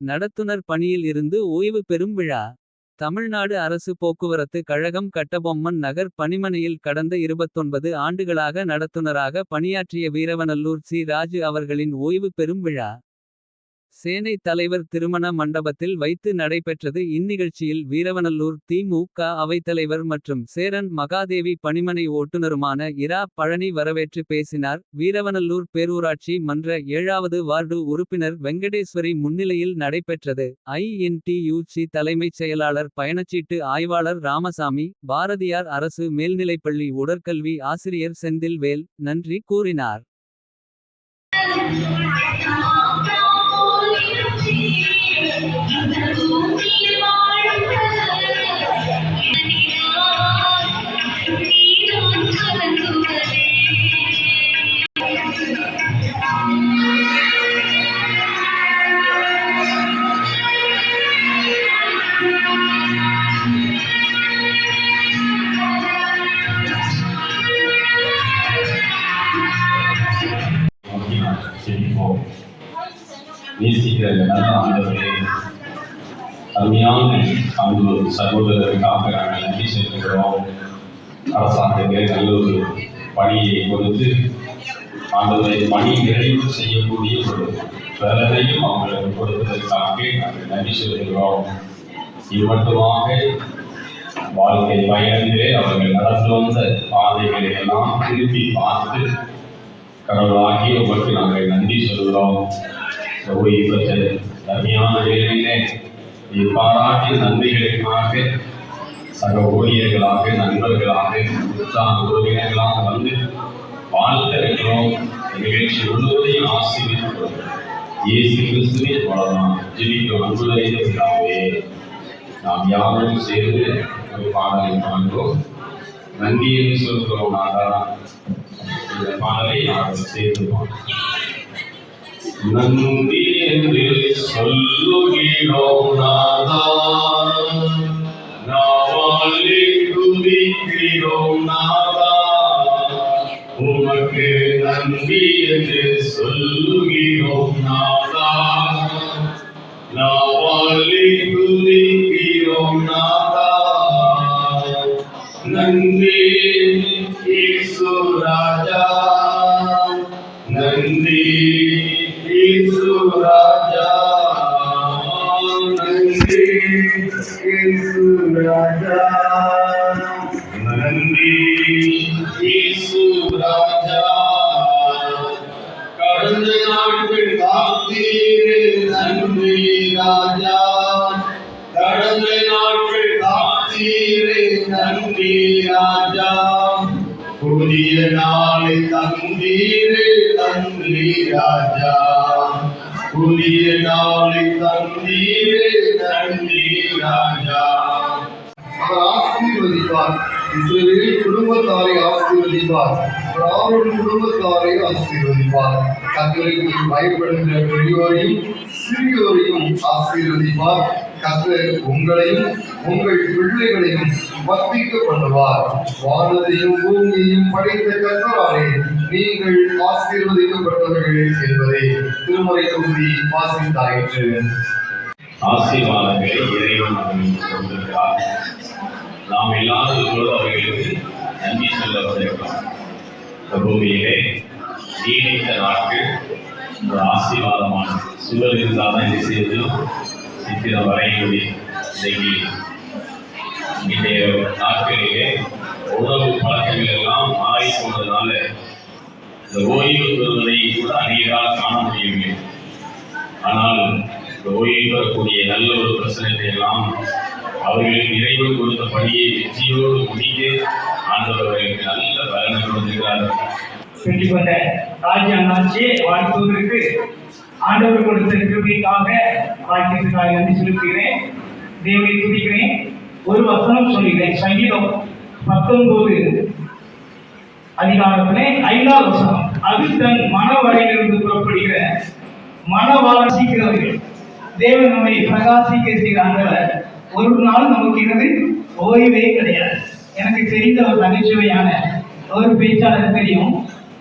நடத்துனர் பணியில் இருந்து ஓய்வு பெறும் விழா. தமிழ்நாடு அரசு போக்குவரத்து கழகம் கட்டபொம்மன் நகர் பணிமனையில் கடந்த 29 ஆண்டுகளாக நடத்துனராக பணியாற்றிய வீரவநல்லூர் சி ராஜு அவர்களின் ஓய்வு பெறும் விழா. சேனை தலைவர் திருமண மண்டபத்தில் வைத்து நடைபெற்றது இந்நிகழ்ச்சியில் வீரவநல்லூர் திமுக அவைத்தலைவர் மற்றும் சேரன் மகாதேவி பணிமனை ஓட்டுநருமான இரா. பழனி வரவேற்று பேசினார். வீரவநல்லூர் பேரூராட்சி மன்ற ஏழாவது வார்டு உறுப்பினர் வெங்கடேஸ்வரி முன்னிலையில் நடைபெற்றது. ஐ.என்.டி.யு.சி தலைமைச் செயலாளர் பயணச்சீட்டு ஆய்வாளர் ராமசாமி. பாரதியார் அரசு மேல்நிலைப்பள்ளி உடற்கல்வி ஆசிரியர் செந்தில்வேல். நன்றி கூறினார். செல்வோம். நேசிக்கிற நல்ல ஆண்டவரே அருமையான அன்பு சகோதரருக்காக நாங்கள் நன்றி செலுத்துகிறோம் அரசாங்கத்திலே நல்ல ஒரு பணியை கொடுத்து ஆண்டவரை பணி நிறைவு செய்யக்கூடிய ஒரு வேலையும் அவங்களுக்கு கொடுத்ததற்காக நாங்கள் நன்றி செலுத்துகிறோம் இது மட்டுமாக வாழ்க்கை பயணத்திலே அவர்கள் நடந்து வந்த பாதைகளை எல்லாம் திருப்பி பார்த்து கடவுளாகிய உமக்கு நாங்கள் நன்றி சொல்கிறோம் இந்த ஓய்வு வேலையிலே நீ பாராட்டிய நன்மைகளுக்காக சக ஊழியர்களாக நண்பர்களாக உற்சாக உறவினர்களாக வந்து வாழ்த்திருக்கிறோம் நிகழ்ச்சி முழுவதையும் ஆசீர்வதிக்கிறோம். இயேசு கிறிஸ்துவே மூலமாக ஜெபிக்கிறோம் அன்புடைய நாம் யாரும் சேர்ந்து ஒரு பாடலை பாடுவோம். நன்றி என்று சொல்கிறோம் நாதா. இந்த பாடலை நாம் சேர்ந்து நன்றி என்று சொல்லுகிறோம் நாதா. நாவாலே துதிக்கிறோம் நாதா. உமக்கு நன்றி என்று சொல்லுகிறோம் நாதா. நாவாலே துதிக்கிறோம் நாதா. நன்றி. கடந்த நாட்கள் காத்தீரே நன்றி ராஜா. புதிய நாளை தந்தீரே நன்றி ராஜா. புதிய நாளை தந்தீரே நன்றி ராஜா. அவர் ஆசீர்வதிப்பார். இஸ்ரேலில் குடும்பத்தாரை ஆசீர்வதிப்பார். ராவன் குடும்பத்தாரை ஆசீர்வதிப்பார். கத்தருக்கு பயப்படுகிற பெரியோரையும் சிறியோரையும் ஆசீர்வதிப்பார். கத்தர் உங்களையும் உங்கள் பிள்ளைகளையும் வர்த்திக்க பண்ணுவார். வானத்தையும் பூமியையும் படைத்த கத்தராலே நீங்கள் ஆசீர்வதிக்கப்பட்டவர்கள் என்பதை திருமறை தொகுதி வாசித்தாயிற்று ஆசீர்வாதங்களை இறைவன் அவர்களுக்கு கொடுத்திருக்கிறார். நாம் எல்லாரும் அவர்களுக்கு நன்றி சொல்ல வந்திருக்கிறோம். பூமியிலே நீடித்த நாட்கள் ஒரு ஆசீர்வாதமான சுவர் இருந்தால் தான் இந்த செய்தியும் சித்திரம் வரையக்கூடிய இன்னைக்கு இன்றைய நாட்களிலே உணவு பழக்கங்கள் எல்லாம் மாறிக்கொண்டதுனால இந்த ஓய்வு பெறுவதை கூட அநேகரால் காண முடியவில்லை. ஆனால் இந்த ஓய்வு பெறக்கூடிய நல்ல ஒரு பிரச்சனத்தை எல்லாம் அவர்களுக்கு நிறைவு கொடுத்த பணியை வெற்றியோடு முடித்து ஆண்டவர்களுக்கு நல்ல பலனை கொடுத்திருக்கிறார்கள் பெற்றுக் கொண்ட ராஜ்ய அண்ணாச்சியை வாழ்த்துவதற்கு ஆண்டவர் கொடுத்த கிருபிக்காக வாழ்க்கைக்காக நன்றி செலுத்துகிறேன் தேவனை துடிக்கிறேன் ஒரு வசனம் சொல்கிறேன். சங்கீதம் பத்தொன்பது அதிகாரத்திலே ஐந்தாவது வசனம். அது தன் மனவரையிலிருந்து புறப்படுகிற மனவாசிக்கிறவர்கள் தேவன் நம்மை பிரகாசிக்க செய்கிறாங்க ஒரு நாள் நமக்கு இருந்து ஓய்வே கிடையாது. எனக்கு தெரிந்த ஒரு நகைச்சுவையான ஒரு பேச்சாளர் தெரியும்.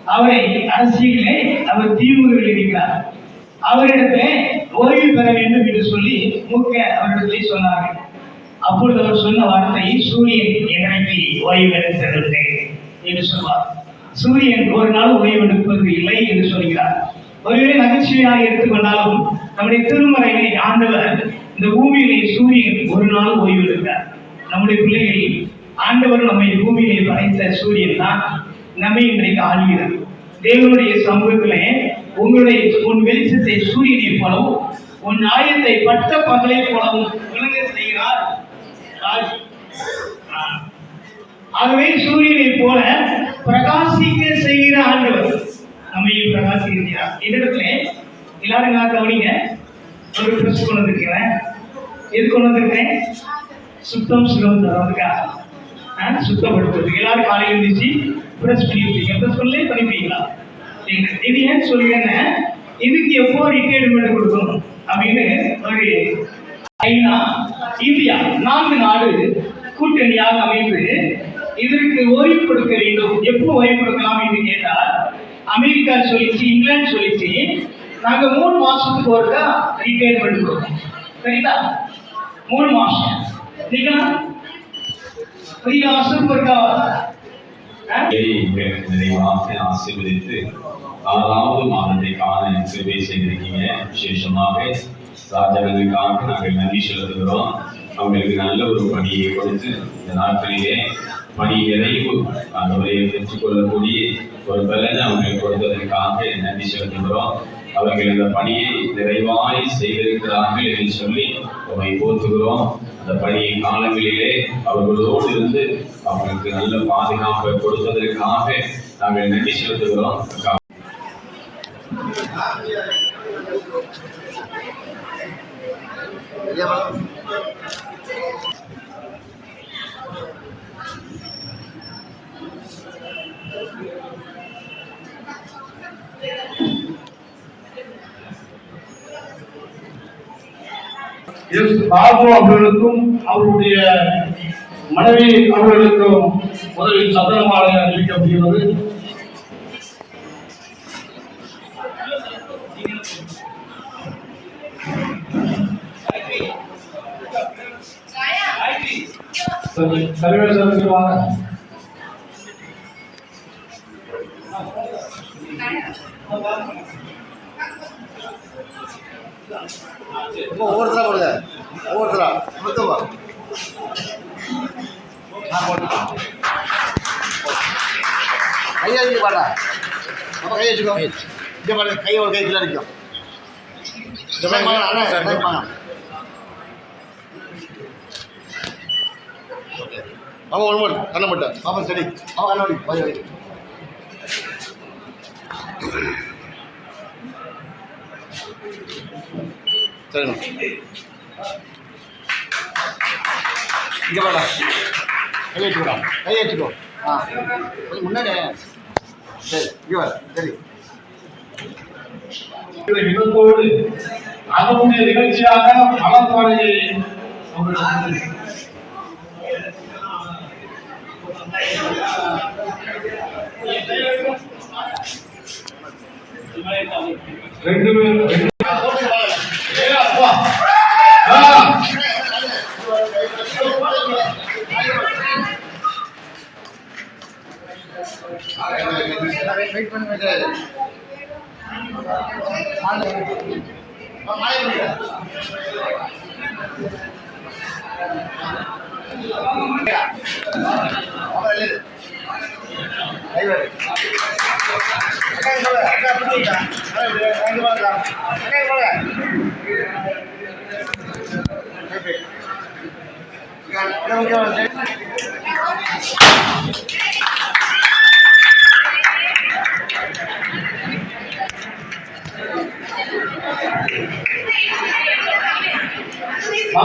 அவரை அரசியலே அவர் தீவுகள் இருக்கிறார் அவரிடத்தில் ஓய்வு பெற வேண்டும் என்று சொல்லி மூக்க அவரிடத்திலே சொன்னார்கள். அப்பொழுது அவர் சொன்ன வார்த்தை சூரியன் எனக்கு ஓய்வு எடுத்ததில்லை என்று சொன்னார் சூரியன் ஒரு நாள் ஓய்வு எடுப்பது இல்லை என்று சொல்கிறார். ஒருவேளை நகைச்சுவையாக எடுத்துக்கொண்டாலும் நம்முடைய திருமறையை ஆண்டவர் இந்த பூமியிலே சூரியன் ஒரு நாள் ஓய்வு எடுத்தார் நம்முடைய பிள்ளைகள் ஆண்டவர் நம்மை பூமியிலே படைத்த சூரியன் தான் நம்மை இன்றைக்கு ஆளுகிறது தேவனுடைய சமூகத்திலே உங்களுடைய உன் வெளிச்சத்தை சூரியனை போலவும் உன் ஆயத்தை பட்ட பகலை போலவும் விளங்க செய்கிறார். ஆகவே சூரியனை போல பிரகாசிக்க செய்கிற ஆண்டவர். நம்மையும் பிரகாசிக்கிறார் இடத்துல எல்லாரும் நான் கவனிங்க. ஒரு ட்ரெஸ் கொண்டு வந்திருக்கிறேன். எது கொண்டு வந்திருக்கேன் சுத்தம் சுகம் தரதுக்கா சுத்தப்படுத்துறது. எல்லாரும் காலையில் எழுந்திரிச்சு ப்ரெஸ் பண்ணிருப்பீங்க ப்ரெஸ் பண்ணலே பண்ணிப்பீங்களா சரி. இது ஏன் சொல்லுங்கன்னா இதுக்கு எப்போ ரிட்டையர்மெண்ட் கொடுக்கணும்? அப்படின்னு ஒரு ஐநா இந்தியா நான்கு நாடு கூட்டணியாக அமைந்து இதற்கு ஓய்வு கொடுக்க வேண்டும். எப்போ ஓய்வு கொடுக்கலாம் என்று கேட்டால் அமெரிக்கா சொல்லிச்சு இங்கிலாந்து சொல்லிச்சு. நாங்க மூணு மாசத்துக்கு ஒருக்கா ரிட்டையர்மெண்ட் கொடுப்போம். சரிதா மூணு மாசம். சரிங்களா பெரிய மாசத்துக்கு ஒருக்கா நிறைவாக ஆசீர்வதித்து ஆறாவது மாதத்தை காண கிருபை செய்திருக்கீங்க விசேஷமாக ராஜாக்களுக்காக நாங்கள் நன்றி செலுத்துகிறோம். அவங்களுக்கு நல்ல ஒரு பணியை கொடுத்து இந்த நாட்களிலே பணி நிறைவு ஆண்டவரை பெற்றுக்கொள்ளக்கூடிய ஒரு பலனை அவங்களுக்கு கொடுத்ததற்காக நன்றி செலுத்துகிறோம். அவர்கள் இந்த பணியை நிறைவாய் செய்திருக்கிறார்கள் என்று சொல்லி அவரை போற்றுகிறோம். அந்த பணியை காலங்களிலே அவர்களோடு இருந்து அவர்களுக்கு நல்ல பாதுகாப்பை கொடுத்ததற்காக நாங்கள் நன்றி செலுத்துகிறோம். எஸ் பாபு அவர்களுக்கும் அவருடைய மனைவி அவர்களுக்கும் முதலில் சந்தன அறிவிக்கப்படுகிறது சரி சர்வேசருக்கு வாங்க. ஒவ்வொருத்தரா கொடுங்க ஒவ்வொருத்தரா? மொத்தமா கையை வச்சு பாடா நம்ம கையை வச்சுக்கோ. இந்த பாரு கை ஒரு கை மாதிரி வாங்க, அண்ணா, இந்த மாதிரி வாங்க. மாமா ஒன்று மட்டும் கண்ண மட்டும் பாப்பா சரி. மாமா கண்ணை வடி வாய் வடி இங்கே வாடா. கை வச்சுக்கோடா கை வச்சுக்கோ ஆ. கொஞ்சம் முன்னாடி. சரி இங்கே வர சரி. இந்த நிகழ்வோடு அதனுடைய நிகழ்ச்சியாக மலர்பாடையை రెండు వేల రెండు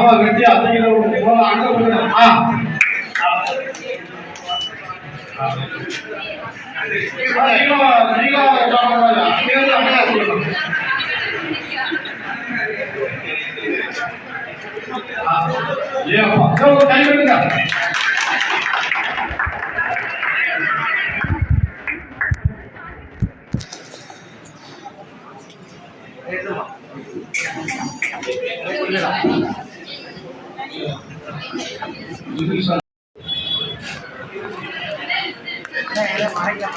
மாமா கட்டி அத்தையில போல அங்க போங்க ஆ நீங்களும் நீங்களும் சாப்பிடாது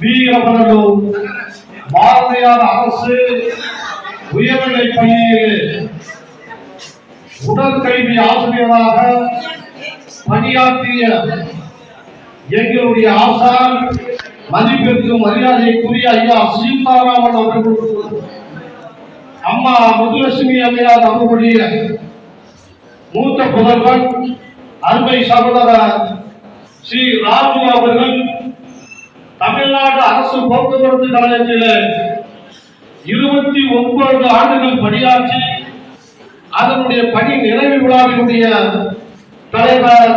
வீரபலனும் பாரதியார் அரசு உயர்நிலை பள்ளியில் உடற்கல்வி ஆசிரியராக பணியாற்றிய எங்களுடைய ஆசான் மதிப்பிற்கு மரியாதைக்குரிய ஐயா சீதாராமன் அவர்கள் அம்மா முத்துலட்சுமி அம்மையார் அவர்களுடைய மூத்த புதல்வன் அருமை சகோதரர் ஸ்ரீ ராஜு அவர்கள் தமிழ்நாடு அரசு போக்குவரத்து கழகத்தில் இருபத்தி ஒன்பது ஆண்டுகள் பணியாற்றி அதனுடைய பணி நிறைவு விழாவினுடைய தலைவர்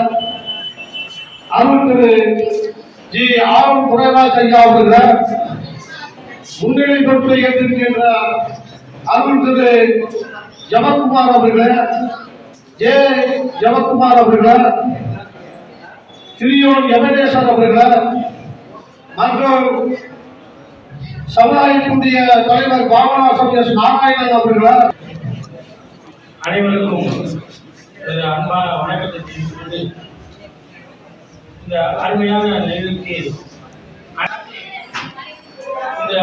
அருள் திரு ஜி ஆர் துரைராஜ் ஐயா அவர்கள் முன்னிலை பொறுப்பை ஏற்றிருக்கின்ற அருள் திரு ஜவகுமார் அவர்கள் ஜே ஜவகுமார் அவர்கள் திரியோன் யமனேசன் அவர்கள் மற்றும் சமுதாயத்தினுடைய தலைவர் பாபநாசம் எஸ் நாராயணன் அவர்கள் அனைவருக்கும் அன்பான வணக்கத்தை தெரிவித்துக்கொண்டு இந்த அருமையான நிகழ்ச்சி இந்த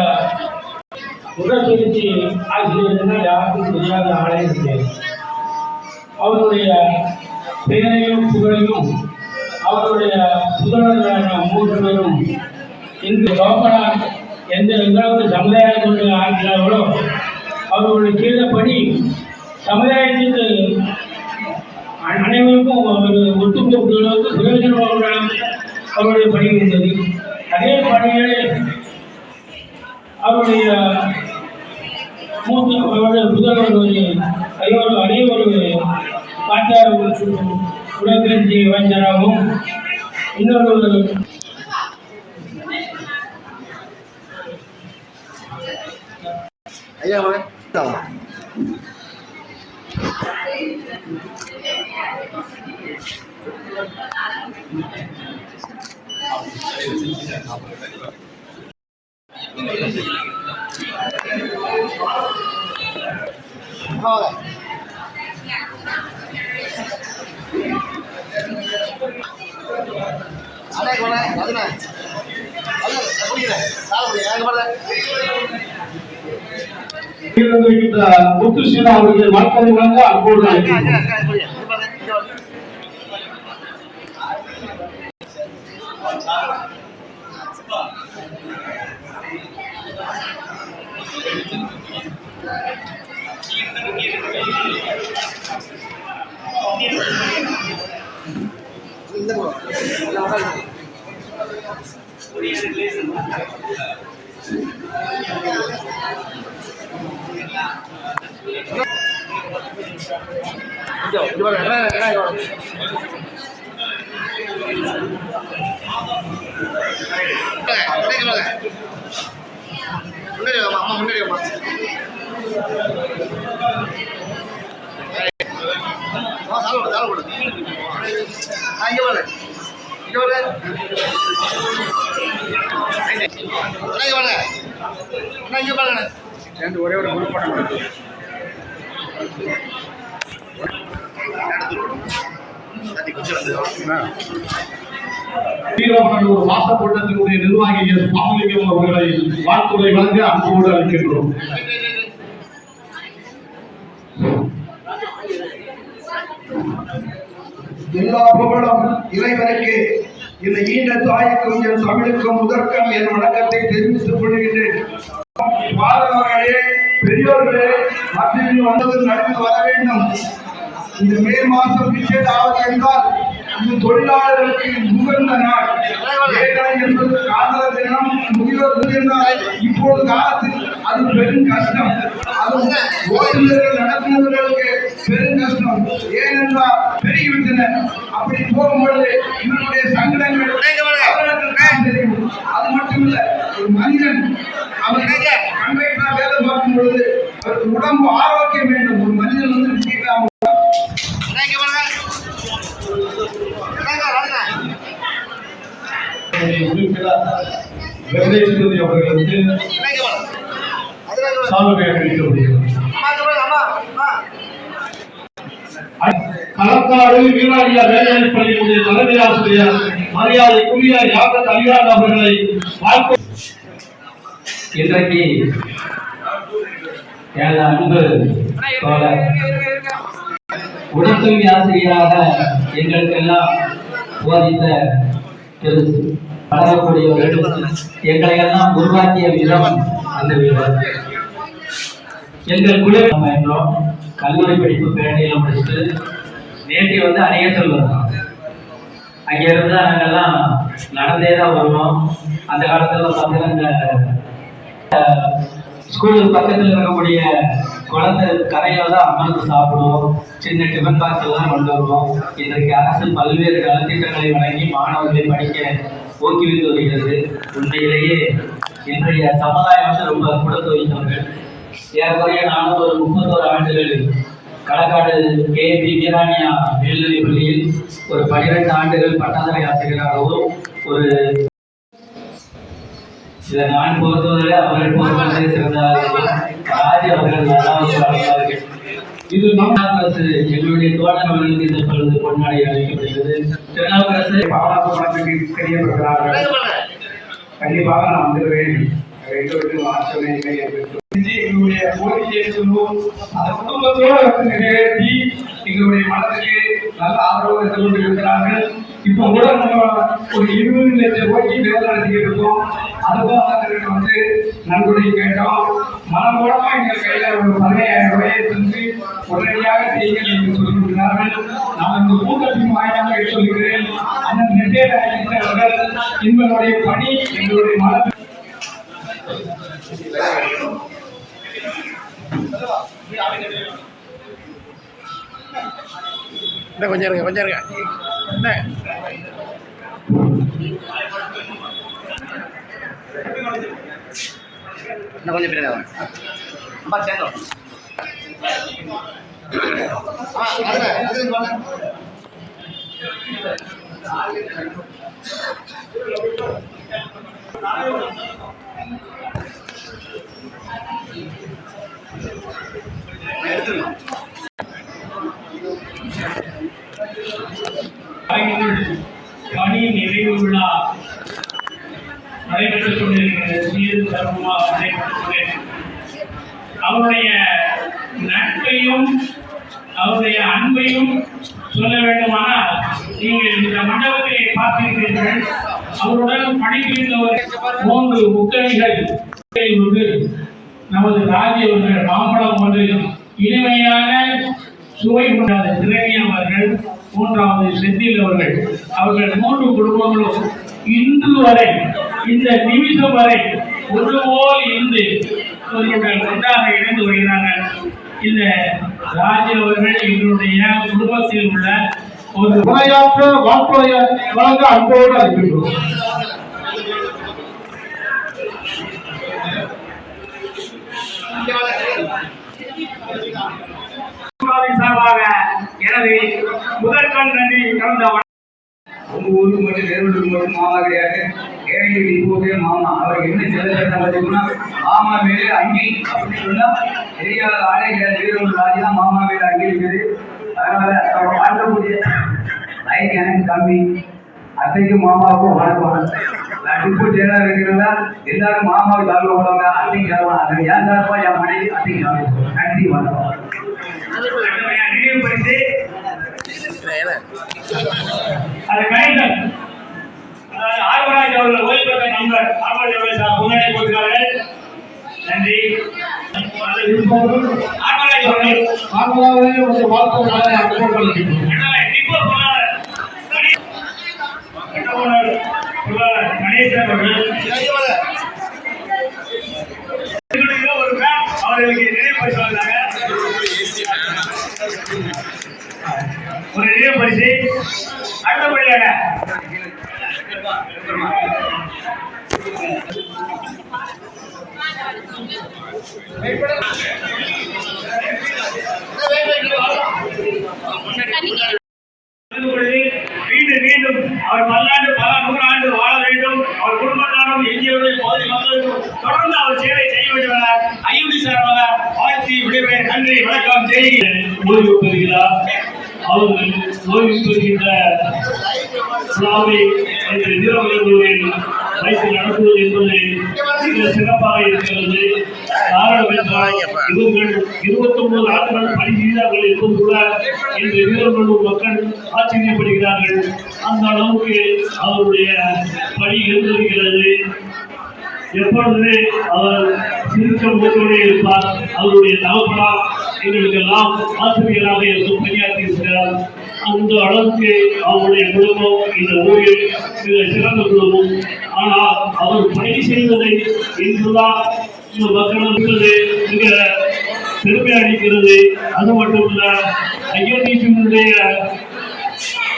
உடற்பயிற்சி ஆசிரியர்கள் யாருக்கும் தெரியாத ஆளே கிடையாது அவருடைய பெயரையும் புகழையும் அவருடைய புகழர்களான மூன்று பேரும் இன்று லோக்கலாக எந்த எங்காவது சமுதாயத்தோடு ஆகிறார்களோ அவர்களுடைய கீழப்படி சமுதாயத்துக்கு அனைவருக்கும் ஒரு ஒட்டுமொத்த அளவுக்கு பிரயோஜனமாக அவருடைய பணி இருந்தது. அதே பணியை அவருடைய மூத்த அவருடைய புதல்வர் ஒரு ஐயோரு அதே ஒரு பாட்டார் இன்னொரு ஐயா வாங்க வாங்க அண்ணே போனே அதுண்ணே அது புரியல சாப்பிட முடியும் எனக்கு பாருங்க இருக்கின்ற முத்து சீனா அவர்கள் வழக்கத்தை அம்மா முன்னாடி வாம்மா. அம்மா, போடு, சாலை போடு. ஆ, இங்க பாரு. இங்க பாரு. அண்ணா, இங்க பாருங்க. வந்து. வீரமணூர் வாசப்பட்டத்தினுடைய நிர்வாகி எஸ் பாமலிங்கம் அவர்களை வாழ்த்துறை வழங்க அன்போடு அழைக்கின்றோம். எல்லா புகழும் இறைவனுக்கு. இந்த ஈண்ட தாய்க்கும் என் தமிழுக்கும் முதற்கம் என் வணக்கத்தை தெரிவித்துக் கொள்கின்றேன். பெரியோர்களே மத்தியில் வந்தது நடந்து வர வேண்டும். இந்த மே மாதம் ஆவது என்றால் இது தொழிலாளர்களுக்கு உகந்த நாள். என்பது காதலர் தினம் முதியோர் தினம் இப்போது காலத்தில் அது பெரும் கஷ்டம். அது ஓட்டுநர்கள் நடத்துனர்களுக்கு பெரும் கஷ்டம். ஏனென்றால் பெருகிவிட்டன. அப்படி போகும்பொழுது இவருடைய சங்கடங்கள் தெரியும். அது மட்டுமில்ல ஒரு மனிதன் அவர் கண்வைட்டா வேலை பார்க்கும் பொழுது அவருக்கு உடம்பு ஆரோக்கியம் வேண்டும். ஒரு மனிதன் வந்து உறுப்பினர் வெங்கடேஸ்வரி அவர்களுக்கு சால்வை அளிக்கப்படுகிறது களக்காடு வீராளியா வேலைவாய்ப்பு பள்ளியினுடைய தலைமை ஆசிரியர் மரியாதைக்குரிய யாக கல்யாண் அவர்களை வாழ்க்கை இன்றைக்கு எனது அன்பு தோழர் உடற்கல்வி ஆசிரியராக எங்களுக்கெல்லாம் போதித்த திரு வளரக்கூடியவர்கள் எங்களை எல்லாம் உருவாக்கிய விதம் அந்த விதம். எங்கள் குழு நம்ம என்றோம் கல்லூரி படிப்பு பேரணியில முடிச்சுட்டு நேற்று வந்து அநேக செல்வம் அங்க இருந்து நாங்கள்லாம் நடந்தே தான் வருவோம். அந்த காலத்துல பார்த்தீங்கன்னா இந்த ஸ்கூலுக்கு பக்கத்தில் இருக்கக்கூடிய குழந்தை கரையில் தான் அமர்ந்து சாப்பிடுவோம். சின்ன டிஃபன் பாக்ஸ் எல்லாம் கொண்டு வருவோம். இன்றைக்கு அரசு பல்வேறு நலத்திட்டங்களை வழங்கி மாணவர்களை படிக்க ஊக்குவித்து வருகிறது. உண்மையிலேயே இன்றைய சமுதாயம் வந்து ரொம்ப கொடுத்து வைத்தவர்கள் ஏறக்குறைய நானும் ஒரு முப்பத்தோரு ஆண்டுகள் களக்காடு கே. பி. வீராணியா மேல்நிலைப் பள்ளியில் ஒரு பனிரெண்டு ஆண்டுகள் பட்டதாரி ஆசிரியராகவும் ஒரு இதை நான் பொறுத்தவரை அவர்கள் பொறுத்தவரை சிறந்தார்கள் ராஜ் அவர்கள் நல்லாவது இது அரசு எங்களுடைய தோழர் அவர்களுக்கு இந்த பொழுது பொன்னாடை அளிக்கப்படுகிறது. திருநாவுக்கரசு பாராட்டுக்கு தெரியப்படுகிறார்கள் கண்டிப்பாக நான் வந்துடுவேன். எந்த மாற்றமே இல்லை என்று எங்களுடைய கோரிக்கையை அந்த குடும்பத்தோடு நிறைவேற்றி எங்களுடைய மனதிற்கு நல்ல ஆதரவு தந்து கொண்டிருக்கிறார்கள் இப்போ கூட நம்ம ஒரு இருபது லட்சம் ரூபாய்க்கு வேலை நடத்திக்கிட்டு இருக்கோம் அதுவும் வந்து நன்கொடை கேட்டோம். மனமூலமா எங்கள் கையில ஒரு பதினையாயிரம் ரூபாயை தந்து உடனடியாக செய்யுங்கள் என்று சொல்லியிருக்கிறார்கள். நான் இந்த கூட்டத்தின் வாயிலாக சொல்கிறேன். அந்த நெட்டேட் அவர்கள் எங்களுடைய பணி எங்களுடைய மனதில் கொஞ்சம் இருங்க கொஞ்சம் இருங்க. இன்னும் கொஞ்சம் பின்னாடி. அம்மா சேர்ந்தோம். எடுத்துருங்க பணி நிறைவு விழா நடைபெற்றுக் கொண்டிருக்கிறது சீர் தர்மமாக நடைபெற்றுக் அவருடைய நட்பையும் அவருடைய அன்பையும் சொல்ல வேண்டுமானால் நீங்கள் இந்த மண்டபத்தை பார்த்திருக்கிறீர்கள் அவருடன் பணிபுரிந்தவர் மூன்று முக்கணிகள் வந்து நமது ராஜி அவர்கள் மாம்பழம் ஒன்று இனிமையான சுவை கொண்டாத திரவியம் அவர்கள். மூன்றாவது செந்தில் அவர்கள். அவர்கள் மூன்று குடும்பங்களும் இன்று வரை இந்த நிமிஷம் வரை ஒன்று போல் இருந்து அவர்கள் ஒன்றாக இணைந்து வருகிறார்கள். இந்த ராஜி அவர்கள் எங்களுடைய குடும்பத்தில் உள்ள ஒரு உரையாற்ற வாக்குறைய வழங்க அன்போடு அழைக்கின்றோம். திமுகவின் சார்பாக எனது முதற்கண் நன்றி கலந்த வணக்கம். உங்க ஊருக்கு மட்டும் வேறுபட்டு மட்டும் மாமா கிடையாது ஏழை இப்போதே மாமா. அவர் என்ன செல்ல பார்த்தீங்கன்னா மாமா மேலே அங்கி அப்படின்னு சொன்னா தெரியாத ஆளே கிடையாது வீரர்கள் ராஜி தான் மாமா மேலே அங்கி இருக்குது. அதனால அவர் வாழ்க்கக்கூடிய லைன் எனக்கு கம்மி. அத்தைக்கும் மாமாவுக்கும் வணக்கம். நான் டிப்பு சேனல் இருக்கிறதா எல்லாரும் மாமாவுக்கு தாழ்வு போடுவாங்க அத்தைக்கு தருவாங்க அதை ஏன் தரப்பா என் மனைவி? அத்தைக்கு தருவாங்க நன்றி வணக்கம். நினைவுபடுத்தி அது கைகள் அதாவது ஆர்வராஜ் அவர்கள் ஓய்வு பெற்ற நண்பர் ஆர்வராஜ் அவர்கள் முன்னாடி நன்றி ஆர்வராஜ் அவர்கள் ஆகவே ஒரு வாக்குறை அன்போடு அழைக்கின்றோம் அண்ணா, டிப்போ பொருளாளர் அவர்களுக்கு நினைவு பரிசு வழங்குறாங்க ஒரு நினைவு பரிசு அடுத்தபடியாக மீண்டும் மீண்டும் அவர் பல்லாண்டு பல நூறாண்டு வாழ வேண்டும் அவர் குடும்பத்தாரும் எஞ்சியவர்கள் பகுதி மக்களுக்கும் தொடர்ந்து அவர் சேவை செய்ய வேண்டும் என ஐயுடி சார்பாக வாழ்த்தி விடுவேன் நன்றி வணக்கம் ஜெய் ஓய்வு பெறுகிறார் அவர்கள் ஓய்வு பெறுகின்ற விழாவை இந்த வீரர்களுடைய வைத்து நடத்துவது என்பது மிக சிறப்பாக இருக்கிறது. காரணம் என்றால் இவர்கள் இருபத்தி ஒன்பது ஆண்டுகள் பணி செய்தார்கள் என்பது கூட இந்த வீரர்களும் மக்கள் ஆச்சரியப்படுகிறார்கள். அந்த அளவுக்கு அவருடைய பணி இருந்திருக்கிறது. எப்பொழுதுமே அவர் சிரித்த முகத்தோடு இருப்பார். அவருடைய தகப்பனார் எங்களுக்கெல்லாம் ஆசிரியராக இருந்து பணியாற்றி இருக்கிறார். அந்த அளவுக்கு அவருடைய குடும்பம் இந்த ஊரில் மிக சிறந்த குடும்பம். ஆனால் அவர் பணி செய்வதை இன்றுதான் இந்த மக்கள் இருப்பது மிக பெருமை அளிக்கிறது அது மட்டுமல்ல ஐஎன்டிசியினுடைய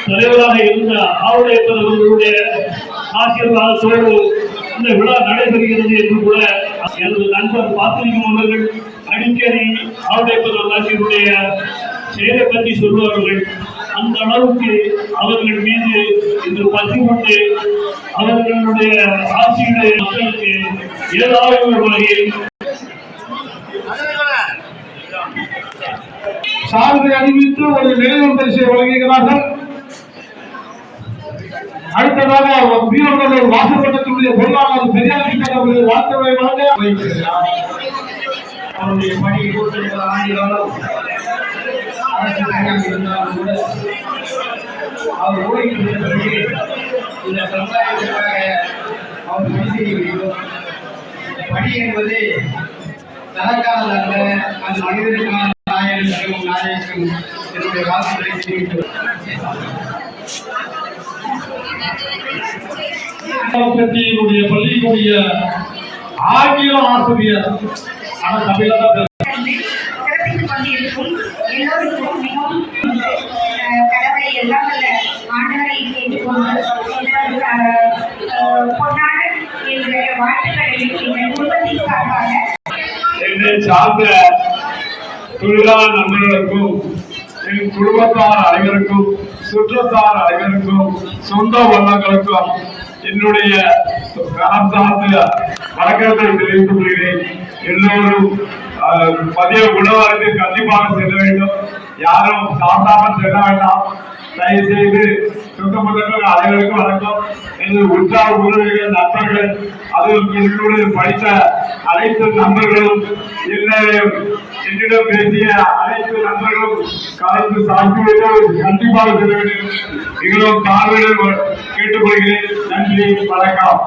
தலைவராக இருந்த ஆவுடையப்பர் அவர்களுடைய ஆசீர்வாதத்தோடு இந்த விழா நடைபெறுகிறது என்று கூட எனது நண்பர் பாத்திரிகம் அவர்கள் அடிக்கடி ஆவுடையப்பர் அவர்களுடைய செயலை பற்றி சொல்வார்கள் அந்த அளவுக்கு அவர்கள் மீது இன்று பற்றி கொண்டு அவர்களுடைய ஆட்சியுடைய மக்களுக்கு ஏதாவது ஒரு வகையில் சார்பை அறிவித்து ஒரு நினைவு பரிசை வழங்குகிறார்கள். அடுத்ததாக வீரர்கள் வாசப்பட்டத்தினுடைய பொருளாளர் பெரியார் சிங்கர் அவர்கள் வாழ்த்துறை வழங்க அவருடைய பணி இருபத்தி ஆண்டு இருந்தாலும் கூட அவர் ஓய்வு பிறகு இந்த சமுதாயத்திற்காக அவர் பணி செய்ய வேண்டும் பணி என்பது தனக்கானது அல்ல அது மனிதனுக்கான நாயகனுக்கும் நாயகனுக்கும் என்னுடைய வாசலை அஹ், பொன்னான என்னுடைய வாழ்த்துக்களை எங்கள் குடும்பத்தின் சார்பாக என்னை சார்ந்த தொழிலாளர் நண்பர்களுக்கும் என் குடும்பத்தார் அனைவருக்கும் சுற்றத்தார் அனைவருக்கும் சொந்த வண்ணங்களுக்கும் என்னுடைய கரம் சார்ந்த வணக்கத்தை தெரிவித்துக் கொள்கிறேன். எல்லோரும் அஹ், மதிய உணவருக்கு கண்டிப்பாக செல்ல வேண்டும். யாரும் சாப்பிடாமல் செல்ல வேண்டாம். தயவு செய்து சுத்தமதங்கள் அனைவருக்கும் வணக்கம். எனது உற்சாக உறவுகள் நண்பர்கள் அதுவும் என்னுடைய படித்த அனைத்து நண்பர்களும் என்னிடம் பேசிய அனைத்து நண்பர்களும் கலந்து சாப்பிட்டு கண்டிப்பாக செல்ல வேண்டும். மிகவும் பார்வையில் கேட்டுக்கொள்கிறேன். நன்றி வணக்கம்.